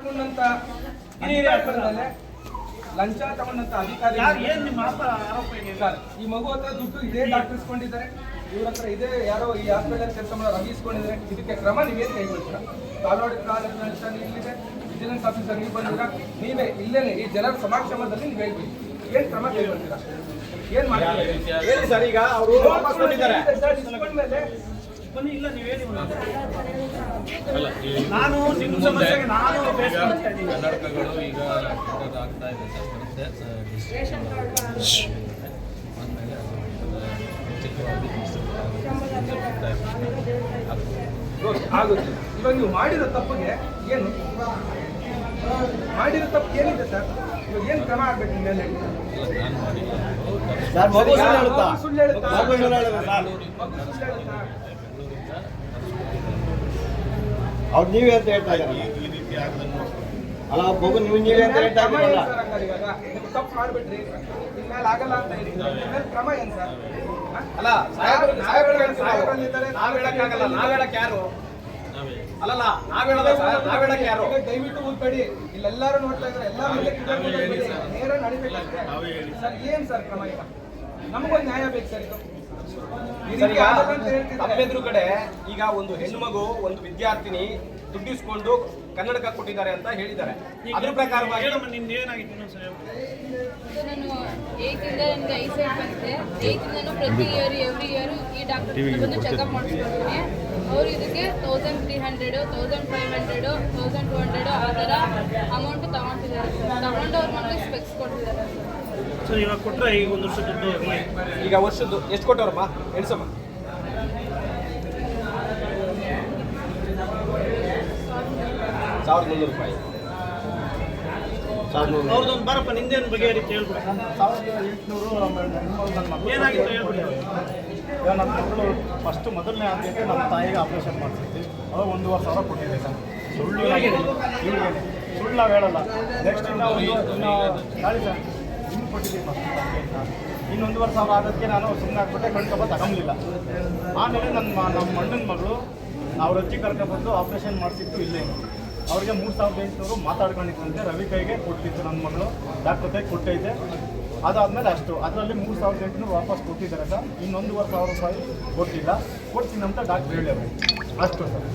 ತಗೊಂಡಂತ ಅಧಿಕಾರಿಗಳಲ್ಲೇ ಲಂಚ ತಗೊಂಡಂತ ಅಧಿಕಾರಿ ಯಾರು ಏನ್ ನಿಮ್ಮ ಆರೋಪ ಸರ್ ಈ ಮಗು ಹತ್ರ ದುಡ್ಡು ಇದೇ ದಾಖಲಿಸ್ಕೊಂಡಿದ್ದಾರೆ. ಇವ್ರ ಹತ್ರ ಇದೇ ಯಾರೋ ಈ ಹಾಸ್ಪಿಟಲ್ ಕೆಲಸ ಮಾಡೋ ರವಿ ಇಸ್ಕೊಂಡಿದ್ದಾರೆ ಇದಕ್ಕೆ ಕ್ರಮ ನೀವೇನು ಕೈಗೊಳ್ತೀರಾ? ಕಾಲೋಡಿ ಕಾಲೇಜ್ ಇಲ್ಲಿದೆ ವಿಜಿಲೆನ್ಸ್ ಆಫೀಸರ್ ನೀವು ಬಂದಿರ? ನೀವೇ ಇಲ್ಲೇನೆ ಈ ಜನರ ಸಮಾಕ್ಷಮದಲ್ಲಿ ನೀವು ಹೇಳ್ಬಿಡಿ. ಏನ್ ಕ್ರಮ ಕೈಗೊಳ್ತೀರಾ? ಏನ್ ಮಾಡ್ತೀರಾ? ಹೇಳಿ ಸರ್ ಈಗ ಅವರು ನಾನು ಕನ್ನಡಕಗಳು ಈಗ ಆಗ್ತಾ ಇದೆ ಆಗುತ್ತೆ ಇವಾಗ ನೀವು ಮಾಡಿರೋ ತಪ್ಪಿಗೆ ಏನು? ಮಾಡಿರೋ ತಪ್ಪು ಏನಿದೆ ಸರ್? ಇವಾಗ ಏನು ಕ್ರಮ ಆಗ್ಬೇಕು ಮೇಲೆ? ಸುಳ್ಳು ಹೇಳುತ್ತಾ? ಬೆಂಗಳೂರಿಂದ ಅವ್ರು ನೀವೇ ಅಂತ ಹೇಳ್ತಾ ಇದ್ದಾರೆ. ಈ ರೀತಿ ಆಗದನ್ನು ಅಲ್ಲ ನೀವು ನೀವೇ ಅಂತ ಹೇಳ್ತಾ ಕ್ರಮ ಇದ್ದೀರಲ್ಲ. ಏನ್ ಸರ್ ಹಂಗಾರೆ ಇವಾಗ? ನೀವು ತಪ್ಪು ಮಾಡ್ಬಿಟ್ರಿ. ಇನ್ಮೇಲೆ ಆಗಲ್ಲ ಅಂತ ಹೇಳಿ ಇನ್ಮೇಲೆ ಕ್ರಮ ಏನ್ ಸರ್? ಹ? ಅಲ್ಲ ಸಾಹೇಬ್ರು ಸಾಹೇಬ್ರು. ನಾವ್ ಹೇಳಕ್ಕಾಗಲ್ಲ ನಾವ್ ಹೇಳಕ್ ಯಾರು? ಅಲ್ಲಲ್ಲ ನಾವ್ ಹೇಳೋದ ಸರ್ ನಾವ್ ಹೇಳಕ್ ಯಾರು? ದಯವಿಟ್ಟು ಊದ್ಬೇಡಿ. ಇಲ್ಲೆಲ್ಲಾರು ನೋಡ್ತಾ ಇದ್ರೆ ಎಲ್ಲಾ ಮೇಲೆ ಕಿತ್ತಾಡ್ ನಾವೇ ಹೇಳಿ ಸರ್. ನೇರ ನಡಿಬೇಕಷ್ಟೇ. ಸರ್ ಏನ್ ಸರ್ ಕ್ರಮ ಈಗ? ನಮಗೊಂದು ನ್ಯಾಯ ಬೇಕು ಸರ್ ಇದು. ಕಡೆ ಈಗ ಒಂದು ಹೆಣ್ಣು ಮಗು ಒಂದು ವಿದ್ಯಾರ್ಥಿನಿ ದುಡ್ಡಿಸ್ಕೊಂಡು ಕನ್ನಡಕ ಕೊಟ್ಟಿದ್ದಾರೆ ಅಂತ ಹೇಳಿದ್ದಾರೆ. ಅದ್ರ ಪ್ರಕಾರವಾಗಿ ಹೇಳು. ನಾನು ಏಯ್ತಿಂದ ನನಗೆ ಐಸೈಟ್ ಬಂದಿದೆ. ಏಯ್ತಿಂದನೂ ಪ್ರತಿ ಇಯರ್ ಎವ್ರಿ ಇಯರ್ ಈ ಡಾಕ್ಟರ್ ಬಂದು ಚೆಕಪ್ ಮಾಡಿಸ್ಕೊಳ್ತೀನಿ ಅವರು ಇದಕ್ಕೆ thousand three hundred thousand five hundred thousand two hundred ಆ ಥರ ಅಮೌಂಟ್ ತಗೊತಿದ್ದಾರೆ ಸರ್ ತಗೊಂಡು ಅವ್ರ ಮಕ್ಕಳಿಗೆ ಸ್ಪೆಕ್ಸ್ ಕೊಡ್ತಿದ್ದಾರೆ. ಸರ್ ಇವಾಗ ಕೊಟ್ಟರೆ ಈಗ ಒಂದು ವರ್ಷ ದುಡ್ಡು ಈಗ ವರ್ಷದ್ದು ಎಷ್ಟು ಕೊಟ್ಟವ್ರಮ್ಮ? ಎಣ್ಸಮ್ಮ. ಸಾವಿರದ ಮುನ್ನೂರು ರೂಪಾಯಿ. ಸಾವಿರದ ಅವ್ರದ್ದೊಂದು ಬರಪ್ಪ ನಿಂದೇನು ಬಗೆಹರಿತು ಹೇಳ್ಬಿಡು ಏನಾಗಿತ್ತು ಹೇಳ್ಬಿಡಿ. ಈಗ ನನ್ನ ಮಕ್ಕಳು ಫಸ್ಟ್ ಮೊದಲನೇ ಆದ್ಯತೆ ನಮ್ಮ ತಾಯಿಗೆ ಆಪರೇಷನ್ ಮಾಡಿಸಿದ್ವಿ ಅವಾಗ ಒಂದೂವರೆ ಸಾವಿರ ಕೊಟ್ಟಿದ್ದೆ ಸರ್. ಸುಳ್ಳು ಸುಳ್ಳು ನಾವು ಹೇಳಲ್ಲ. ನೆಕ್ಸ್ಟ್ ಇನ್ನು ಒಂದು ಇನ್ನು ಗಾಳಿ ಸರ್. ಇನ್ನು ಕೊಟ್ಟಿದ್ದೀವಿ ಫಸ್ಟ್ ಇನ್ನು ಒಂದೂವರೆ ಸಾವಿರ ಆಗೋದಕ್ಕೆ ನಾನು ಸುಮ್ಮನೆ ಹಾಕ್ಬಿಟ್ಟೆ ಕಣ್ಕೊಂಬ ತಗೊಂಬಲಿಲ್ಲ ಆಮೇಲೆ ನನ್ನ ನಮ್ಮ ಅಣ್ಣನ ಮಗಳು ಅವ್ರ ಅಜ್ಜಿ ಕರ್ಕೊಬಂದು ಆಪ್ರೇಷನ್ ಮಾಡಿಸಿತ್ತು ಇಲ್ಲೇ. ಅವ್ರಿಗೆ ಮೂರು ಸಾವಿರದ ಎಂಟುನೂರು ಮಾತಾಡ್ಕೊಂಡಿದ್ದಂತೆ ರವಿ ಕೈಗೆ ಕೊಟ್ಟಿತ್ತು ನನ್ನ ಮಗಳು. ಡಾಕ್ಟರ್ ಕೈ ಕೊಟ್ಟೈತೆ. ಅದಾದಮೇಲೆ ಅಷ್ಟು. ಅದರಲ್ಲಿ ಮೂರು ಸಾವಿರದ ಎಂಟುನೂರು ವಾಪಸ್ ಕೊಟ್ಟಿದ್ದಾರೆ ಸರ್. ಇನ್ನೊಂದುವರೆ ಸಾವಿರ ರೂಪಾಯಿ ಕೊಟ್ಟಿಲ್ಲ. ಕೊಡ್ತೀನಿ ಅಂತ ಡಾಕ್ಟರ್ ಹೇಳ್ಯಾರ ಅಷ್ಟು ಸರ್.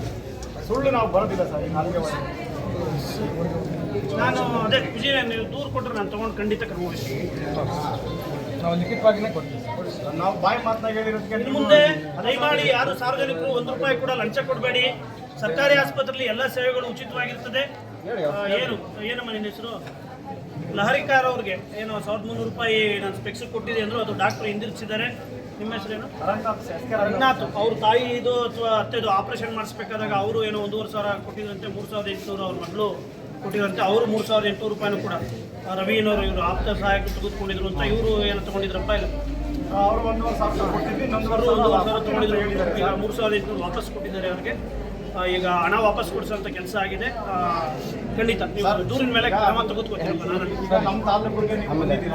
ಸುಳ್ಳು ನಾವು ಬರೋದಿಲ್ಲ ಸರ್, ಈಗ ನಾಲ್ಕೇ ನಾನು ಅದೇ ವಿಜಯ ನೀವು ದೂರ ಕೊಟ್ಟರೆ ನಾನು ತೊಗೊಂಡು ಖಂಡಿತ ಕರ್ಕೊಂಡು ನಾವು ಲಿಖಿತವಾಗಿನೇ ಕೊಡ್ತೀವಿ. ನಾವು ಬಾಯಿ ಮಾತನಾಗ ಹೇಳಿರೋದಕ್ಕೆ ಇನ್ನು ಮುಂದೆ ದಯಮಾಡಿ ಯಾರು ಸಾರ್ವಜನಿಕರು ಒಂದು ರೂಪಾಯಿ ಕೂಡ ಲಂಚ ಕೊಡಬೇಡಿ. ಸರ್ಕಾರಿ ಆಸ್ಪತ್ರೆಯಲ್ಲಿ ಎಲ್ಲ ಸೇವೆಗಳು ಉಚಿತವಾಗಿರ್ತದೆ. ಏನು ಏನಮ್ಮ ನಿನ್ನ ಹೆಸರು? ಲಹರಿಕಾರ್ ಅವ್ರಿಗೆ ಏನು ಸಾವಿರದ ಮುನ್ನೂರು ರೂಪಾಯಿ ನಾನು ಸ್ಪೆಕ್ಸ್ ಕೊಟ್ಟಿದೆ ಅಂದ್ರು ಅದು ಡಾಕ್ಟರ್ ಹಿಂದಿರಿಸಿದ್ದಾರೆ ನಿಮ್ಮ ಹೆಸರೇನು ರಂಗನಾಥ್ ಅವ್ರ ತಾಯಿ ಇದು ಅಥವಾ ಅತ್ತೆದು ಆಪರೇಷನ್ ಮಾಡಿಸ್ಬೇಕಾದಾಗ ಅವರು ಏನೋ ಒಂದೂವರೆ ಸಾವಿರ ಕೊಟ್ಟಿದ್ರಂತೆ ಮೂರು ಸಾವಿರದ ಎಂಟುನೂರು ಅವ್ರ ಮಗಳು. ಕೊಟ್ಟಿದ್ರಂತೆ ಅವರು ಮೂರು ಸಾವಿರದ ಎಂಟುನೂರು ರೂಪಾಯಿನೂ ಕೂಡ ರವೀನವರು ಇವರು ಆಪ್ತ ಸಹಾಯಕ ತೆಗೆದುಕೊಂಡಿದ್ರು ಅಂತ ಇವರು ಏನು ತಗೊಂಡಿದ್ರಪ್ಪ ಇಲ್ಲ ಅವರು ಒಂದು ಸಾವಿರ ಕೊಟ್ಟಿದ್ವಿ ಸಾವಿರ ತಗೊಂಡಿದ್ರು. ಈಗ ಮೂರು ಸಾವಿರದ ಎಂಟುನೂರು ವಾಪಸ್ ಕೊಟ್ಟಿದ್ದಾರೆ ಅವ್ರಿಗೆ. ಈಗ ಹಣ ವಾಪಸ್ ಕೊಡಿಸೋಂಥ ಕೆಲಸ ಆಗಿದೆ. ಖಂಡಿತ. ನೀವು ದೂರಿನ ಮೇಲೆ ಕ್ರಮ ತೆಗೆದುಕೊತೀರಪ್ಪ ನಾನು ನಮ್ಮ ತಾಲೂಕಿಗೆ ಬಂದಿದ್ದೀರಾ?